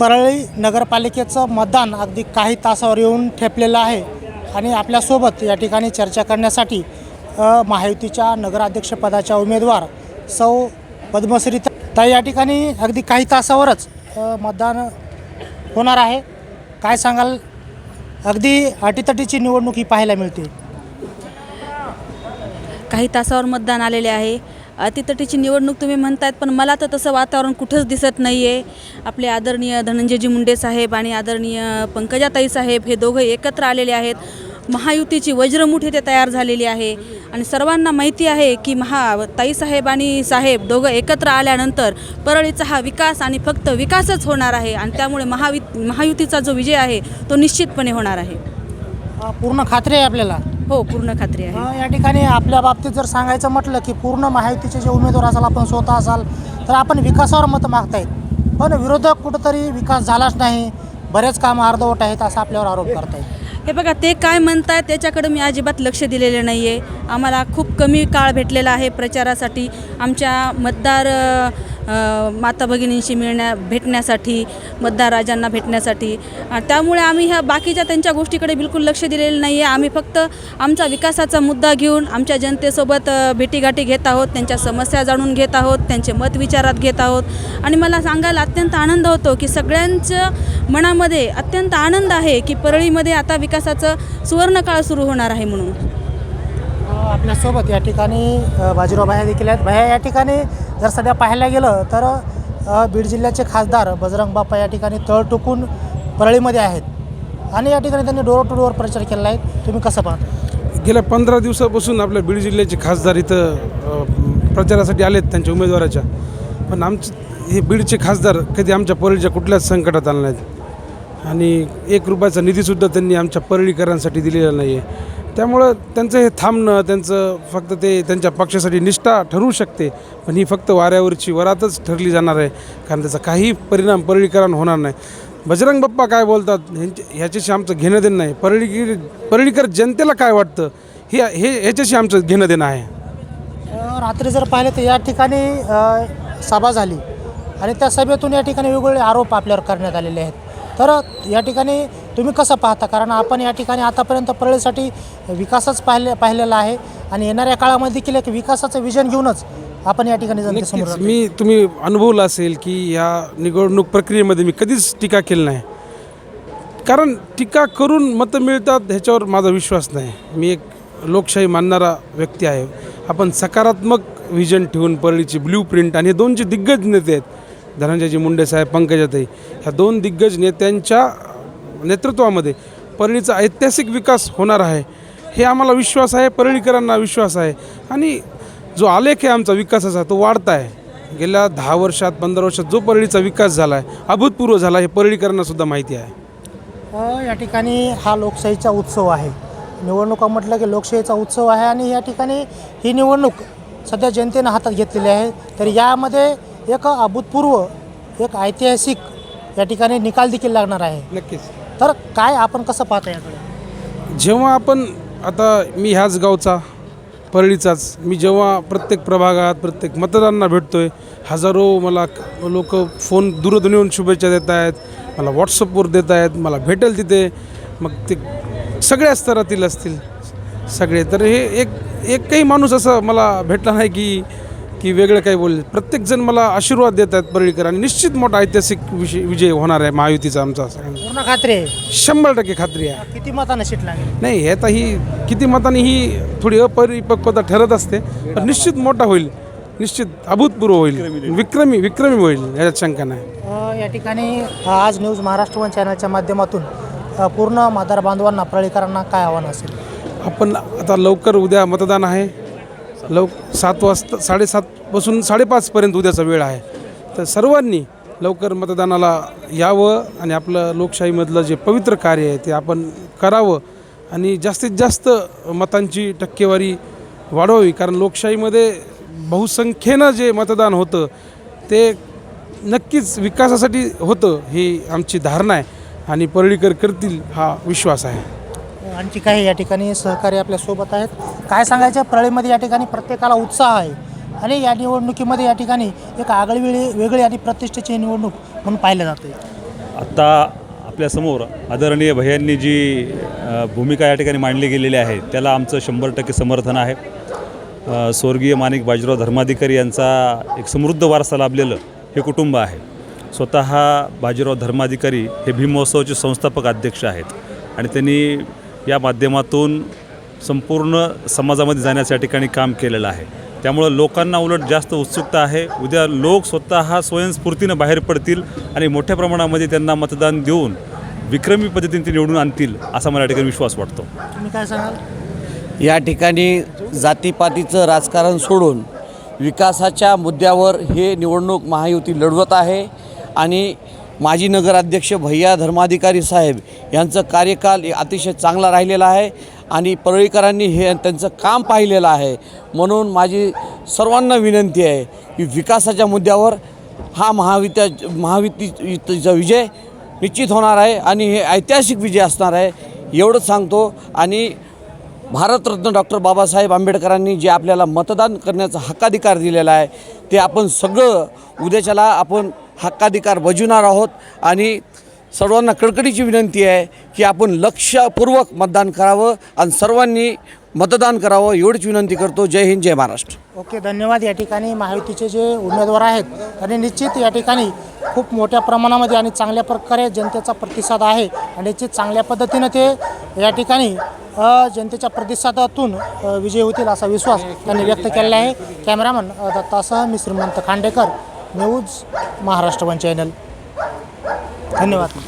परळी नगरपालिकेचं मतदान अगदी काही तासावर येऊन ठेपलेलं आहे आणि आपल्यासोबत या ठिकाणी चर्चा करण्यासाठी महायुतीच्या नगराध्यक्षपदाच्या उमेदवार सौ पद्मश्री तर या ठिकाणी अगदी काही तासावरच मतदान होणार आहे. काय सांगाल? अगदी अटीतटीची निवडणूक ही पाहायला मिळते. काही तासावर मतदान आलेले आहे. अतितटीची निवडणूक तुम्ही म्हणतायत पण मला तर तसं वातावरण कुठंच दिसत नाही आहे आपले आदरणीय धनंजयजी मुंडे साहेब आणि आदरणीय पंकजाताई साहेब हे दोघं एकत्र आलेले आहेत. महायुतीची वज्रमुठ इथे तयार झालेली आहे. आणि सर्वांना माहिती आहे की महा ताईसाहेब आणि साहेब दोघं एकत्र आल्यानंतर परळीचा हा विकास आणि फक्त विकासच होणार आहे. आणि त्यामुळे महावि महायुतीचा जो विजय आहे तो निश्चितपणे होणार आहे. पूर्ण खात्री आहे आपल्याला? हो पूर्ण खात्री आहे. अ, या ठिकाणी आपल्या बाबतीत जर सांगायचं म्हटलं की पूर्ण महायुतीचे जे उमेदवार असाल आपण स्वतः असाल तर आपण विकासावर मतं मागतायत पण विरोधक कुठंतरी विकास झालाच नाही. बरेच कामं अर्धवट आहेत असा आपल्यावर आरोप करतायत हे बघा ते काय म्हणतात त्याच्याकडे मी अजिबात लक्ष दिलेलं नाही आहे आम्हाला खूप कमी काळ भेटलेला आहे प्रचारासाठी. आमच्या मतदार अ, माता भगिनींशी मिळण्या भेटण्यासाठी मतदार राजांना भेटण्यासाठी त्यामुळे आम्ही ह्या बाकीच्या त्यांच्या गोष्टीकडे बिलकुल लक्ष दिलेलं नाही आहे आम्ही फक्त आमचा विकासाचा मुद्दा घेऊन आमच्या जनतेसोबत भेटीगाठी घेत आहोत त्यांच्या समस्या जाणून घेत आहोत त्यांचे मत विचारात घेत आहोत. आणि मला सांगायला अत्यंत आनंद होतो की सगळ्यांच्या मनामध्ये अत्यंत आनंद आहे की परळीमध्ये आता विकासाचं सुवर्णकाळ सुरू होणार आहे म्हणून. आपल्यासोबत या ठिकाणी बाजीराव भाया देखील आहेत. भाया या ठिकाणी जर सध्या पाहायला गेलं तर बीड जिल्ह्याचे खासदार बजरंग बाप्पा या ठिकाणी तळ टुकून परळीमध्ये आहेत. आणि या ठिकाणी त्यांनी डोर टू डोअर प्रचार केला आहे. तुम्ही कसं पाहता? गेल्या पंधरा दिवसापासून आपल्या बीड जिल्ह्याचे खासदार इथं प्रचारासाठी आलेत त्यांच्या उमेदवाराच्या. पण आमचे हे बीडचे खासदार कधी आमच्या परळीच्या कुठल्याच संकटात आले नाहीत. आणि एक रुपयाचा निधीसुद्धा त्यांनी आमच्या परळीकरांसाठी दिलेला नाही आहे त्यामुळं त्यांचं हे थांबणं त्यांचं फक्त ते त्यांच्या पक्षासाठी निष्ठा ठरवू शकते पण ही फक्त वाऱ्यावरची वरातच ठरली जाणार आहे कारण त्याचा काही परिणाम परळीकरण होणार नाही. बजरंग बाप्पा काय बोलतात ह्यांच्या ह्याच्याशी आमचं घेणं देणं नाही. परळी परळीकर जनतेला काय वाटतं? हे हे ह्याच्याशी आमचं घेणं देणं आहे. रात्री जर पाहिलं तर या ठिकाणी सभा झाली. आणि त्या सभेतून या ठिकाणी वेगवेगळे आरोप आपल्यावर करण्यात आलेले आहेत. तर या ठिकाणी तुम्ही कसं पाहता? कारण आपण या ठिकाणी आतापर्यंत परळीसाठी विकासच पाहिले पाहिलेला आहे आणि येणाऱ्या काळामध्ये देखील एक विकासाचं विजन घेऊनच आपण या ठिकाणी जनतेसमोर नक्कीच. जातो. मी तुम्ही अनुभवलं असेल की या निवडणूक प्रक्रियेमध्ये मी कधीच टीका केली नाही. कारण टीका करून मतं मिळतात ह्याच्यावर माझा विश्वास नाही. मी एक लोकशाही मानणारा व्यक्ती आहे. आपण सकारात्मक विजन ठेवून परळीची ब्ल्यू प्रिंट आणि हे दोन जे दिग्गज नेते आहेत धनंजयजी मुंडे साहेब पंकजाताई ह्या दोन दिग्गज नेत्यांच्या नेतृत्वामध्ये परळीचा ऐतिहासिक विकास होणार आहे. हे आम्हाला विश्वास आहे परळीकरांना विश्वास आहे. आणि जो आलेख आहे आमचा विकासाचा तो वाढता आहे. गेल्या दहा वर्षात पंधरा वर्षात जो परळीचा विकास झाला आहे अभूतपूर्व झाला हे परळीकरांना सुद्धा माहिती आहे. अ, या ठिकाणी हा लोकशाहीचा उत्सव आहे. निवडणुका म्हटलं की लोकशाहीचा उत्सव आहे आणि या ठिकाणी ही निवडणूक सध्या जनतेनं हातात घेतलेली आहे. तर यामध्ये एक अभूतपूर्व एक ऐतिहासिक या ठिकाणी निकाल देखील लागणार आहे. नक्कीच. तर काय आपण कसं पाहता याकडे? जेव्हा आपण आता मी ह्याच गावचा परळीचाच मी जेव्हा प्रत्येक प्रभागात प्रत्येक मतदारांना भेटतोय हजारो मला लोक फोन दूरध्वनीवरून शुभेच्छा देत आहेत मला व्हॉट्सअपवर देत आहेत मला भेटेल तिथे मग ते सगळ्या स्तरातील असतील सगळे. तर हे एक एक काही माणूस असं मला भेटला नाही की की वेगळं काही बोलले. प्रत्येकजण मला आशीर्वाद देत आहेत परळीकर आणि निश्चित मोठा ऐतिहासिक विषय विजय होणार आहे महायुतीचा आमचा सगळ्यांचा. पूर्ण खात्री आहे? शंभर टक्के खात्री आहे. किती मतानं सीट लागेल? नाही हे आता ही किती मतांनी ही थोडी अपरिपक्वता ठरत असते पण निश्चित मोठा होईल. निश्चित अभूतपूर्व होईल. विक्रमी विक्रमी होईल याच्यात शंका नाही. अ, या ठिकाणी अ, आज न्यूज महाराष्ट्र वन चॅनलच्या माध्यमातून अ, पूर्ण मतदार बांधवांना परळीकरांना काय आव्हान असेल? आपण आता लवकर उद्या मतदान आहे. लव सात वाजता साडेसातपासून साडेपाचपर्यंत उद्याचा वेळ आहे. तर सर्वांनी लवकर मतदानाला यावं आणि आपलं लोकशाहीमधलं जे पवित्र कार्य आहे ते आपण करावं आणि जास्तीत जास्त मतांची टक्केवारी वाढवावी. कारण लोकशाहीमध्ये बहुसंख्येनं जे मतदान होतं ते नक्कीच विकासासाठी होतं ही आमची धारणा आहे आणि परळीकर करतील हा विश्वास आहे. आणखी काही या ठिकाणी सहकारी आपल्यासोबत आहेत. काय सांगायचं प्रळीमध्ये या ठिकाणी प्रत्येकाला उत्साह आहे. आणि या निवडणुकीमध्ये या ठिकाणी एक आगळीवेगळी वेगळी आणि प्रतिष्ठेची निवडणूक म्हणून पाहिलं जाते आत्ता आपल्यासमोर आदरणीय भैयांनी जी भूमिका या ठिकाणी मांडली गेलेली आहे त्याला आमचं शंभर टक्के समर्थन आहे. स्वर्गीय माणिक बाजीराव धर्माधिकारी यांचा एक समृद्ध वारसा लाभलेलं हे कुटुंब आहे. स्वतः बाजीराव धर्माधिकारी हे भीमहोत्सवाचे संस्थापक अध्यक्ष आहेत. आणि त्यांनी या माध्यमातून संपूर्ण समाजामध्ये जाण्याच्या ठिकाणी काम केलेलं आहे. त्यामुळं लोकांना उलट जास्त उत्सुकता आहे. उद्या लोक स्वतः स्वयंस्फूर्तीनं बाहेर पडतील आणि मोठ्या प्रमाणामध्ये त्यांना मतदान देऊन विक्रमी पद्धतीने ते निवडून आणतील असा मला या ठिकाणी विश्वास वाटतो. तुम्ही काय सांगाल? या ठिकाणी जातीपातीचं राजकारण सोडून विकासाच्या मुद्द्यावर हे निवडणूक महायुती लढवत आहे आणि माजी नगराध्यक्ष भैया धर्माधिकारी साहेब यांचं कार्यकाल अतिशय चांगला राहिलेला आहे आणि परळीकरांनी हे त्यांचं काम पाहिलेलं आहे. म्हणून माझी सर्वांना विनंती आहे की विकासाच्या मुद्द्यावर हा महाविद्या महायुतीचा विजय निश्चित होणार आहे आणि हे ऐतिहासिक विजय असणार आहे एवढंच सांगतो. आणि भारतरत्न डॉक्टर बाबासाहेब आंबेडकरांनी जे आपल्याला मतदान करण्याचा हक्काधिकार दिलेला आहे ते आपण सगळं उद्याच्याला आपण हक्काधिकार बजवणार आहोत. आणि सर्वांना कडकडीची विनंती आहे की आपण लक्षपूर्वक मतदान करावं आणि सर्वांनी मतदान करावं एवढीच विनंती करतो. जय हिंद जय महाराष्ट्र. ओके धन्यवाद. या ठिकाणी महायुतीचे जे उमेदवार आहेत आणि निश्चित या ठिकाणी खूप मोठ्या प्रमाणामध्ये आणि चांगल्या प्रकारे जनतेचा प्रतिसाद आहे. आणि निश्चित चांगल्या पद्धतीनं ते या ठिकाणी जनतेच्या प्रतिसादातून विजय विजयी होतील असा विश्वास त्यांनी व्यक्त केलेला आहे. कॅमेरामन दत्तासह मी Shrimant Khandekar. News Maharashtra one channel. धन्यवाद.